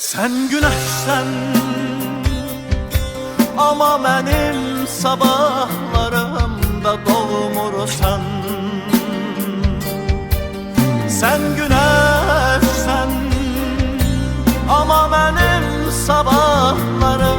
Sen güneşsen ama benim sabahlarımda doğmursan Sen. Güneşsen ama benim sabahlarım